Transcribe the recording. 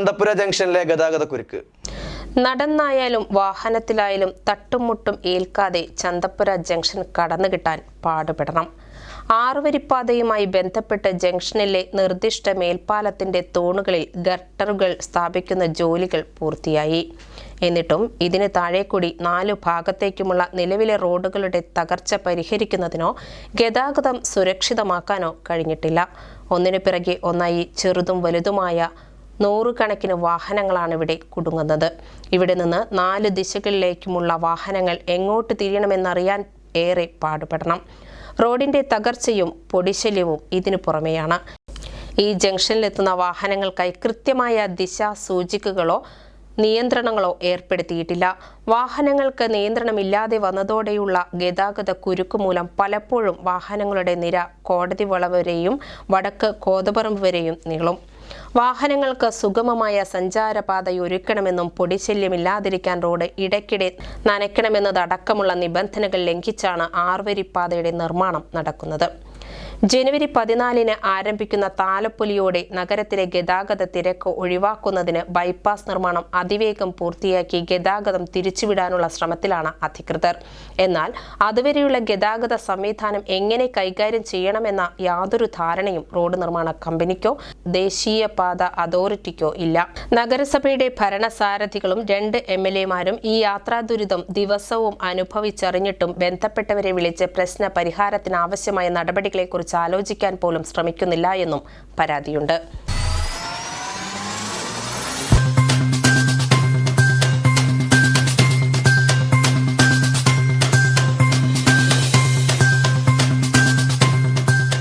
ചന്തപ്പുര ജംഗ്ഷനിലെ ഗതാഗത കുരുക്ക്. നടന്നായാലും വാഹനത്തിലായാലും തട്ടുമുട്ടും ഏൽക്കാതെ ചന്തപ്പുര ജംഗ്ഷൻ കടന്നു കിട്ടാൻ പാടുപെടണം. ആറുവരിപ്പാതയുമായി ബന്ധപ്പെട്ട് ജംഗ്ഷനിലെ നിർദ്ദിഷ്ട മേൽപ്പാലത്തിന്റെ തൂണുകളിൽ ഗട്ടറുകൾ സ്ഥാപിക്കുന്ന ജോലികൾ പൂർത്തിയായി. എന്നിട്ടും ഇതിന് താഴെ കൂടി നാലു ഭാഗത്തേക്കുമുള്ള നിലവിലെ റോഡുകളുടെ തകർച്ച പരിഹരിക്കുന്നതിനോ ഗതാഗതം സുരക്ഷിതമാക്കാനോ കഴിഞ്ഞിട്ടില്ല. ഒന്നിനു പിറകെ ഒന്നായി ചെറുതും വലുതുമായ നൂറുകണക്കിന് വാഹനങ്ങളാണ് ഇവിടെ കുടുങ്ങുന്നത്. ഇവിടെ നിന്ന് നാല് ദിശകളിലേക്കുമുള്ള വാഹനങ്ങൾ എങ്ങോട്ട് തിരിയണമെന്നറിയാൻ ഏറെ പാടുപെടണം. റോഡിന്റെ തകർച്ചയും പൊടിശല്യവും ഇതിനു പുറമെയാണ്. ഈ ജംഗ്ഷനിലെത്തുന്ന വാഹനങ്ങൾക്കായി കൃത്യമായ ദിശ സൂചികകളോ നിയന്ത്രണങ്ങളോ ഏർപ്പെടുത്തിയിട്ടില്ല. വാഹനങ്ങൾക്ക് നിയന്ത്രണമില്ലാതെ വന്നതോടെയുള്ള ഗതാഗത കുരുക്ക് മൂലം പലപ്പോഴും വാഹനങ്ങളുടെ നിര കോടതി വളവരെയും വരെയും വടക്ക് കോതപറമ്പ് വരെയും നീളും. വാഹനങ്ങൾക്ക് സുഗമമായ സഞ്ചാരപാതയൊരുക്കണമെന്നും പൊടിശല്യമില്ലാതിരിക്കാൻ റോഡ് ഇടയ്ക്കിടെ നനയ്ക്കണമെന്നതടക്കമുള്ള നിബന്ധനകൾ ലംഘിച്ചാണ് ആർവരിപ്പാതയുടെ നിർമ്മാണം നടക്കുന്നത്. ജനുവരി പതിനാലിന് ആരംഭിക്കുന്ന താലപ്പൊലിയോടെ നഗരത്തിലെ ഗതാഗത തിരക്ക് ഒഴിവാക്കുന്നതിന് ബൈപ്പാസ് നിർമ്മാണം അതിവേഗം പൂർത്തിയാക്കി ഗതാഗതം തിരിച്ചുവിടാനുള്ള ശ്രമത്തിലാണ് അധികൃതർ. എന്നാൽ അതുവരെയുള്ള ഗതാഗത സംവിധാനം എങ്ങനെ കൈകാര്യം ചെയ്യണമെന്ന യാതൊരു ധാരണയും റോഡ് നിർമ്മാണ കമ്പനിക്കോ ദേശീയപാത അതോറിറ്റിക്കോ ഇല്ല. നഗരസഭയുടെ ഭരണസാരഥികളും രണ്ട് എം എൽ എമാരും ഈ യാത്രാ ദുരിതം ദിവസവും അനുഭവിച്ചറിഞ്ഞിട്ടും ബന്ധപ്പെട്ടവരെ വിളിച്ച് പ്രശ്ന പരിഹാരത്തിന് ആവശ്യമായ നടപടികളെക്കുറിച്ച് ആലോചിക്കാൻ പോലും ശ്രമിക്കുന്നില്ല എന്നും പരാതിയുണ്ട്.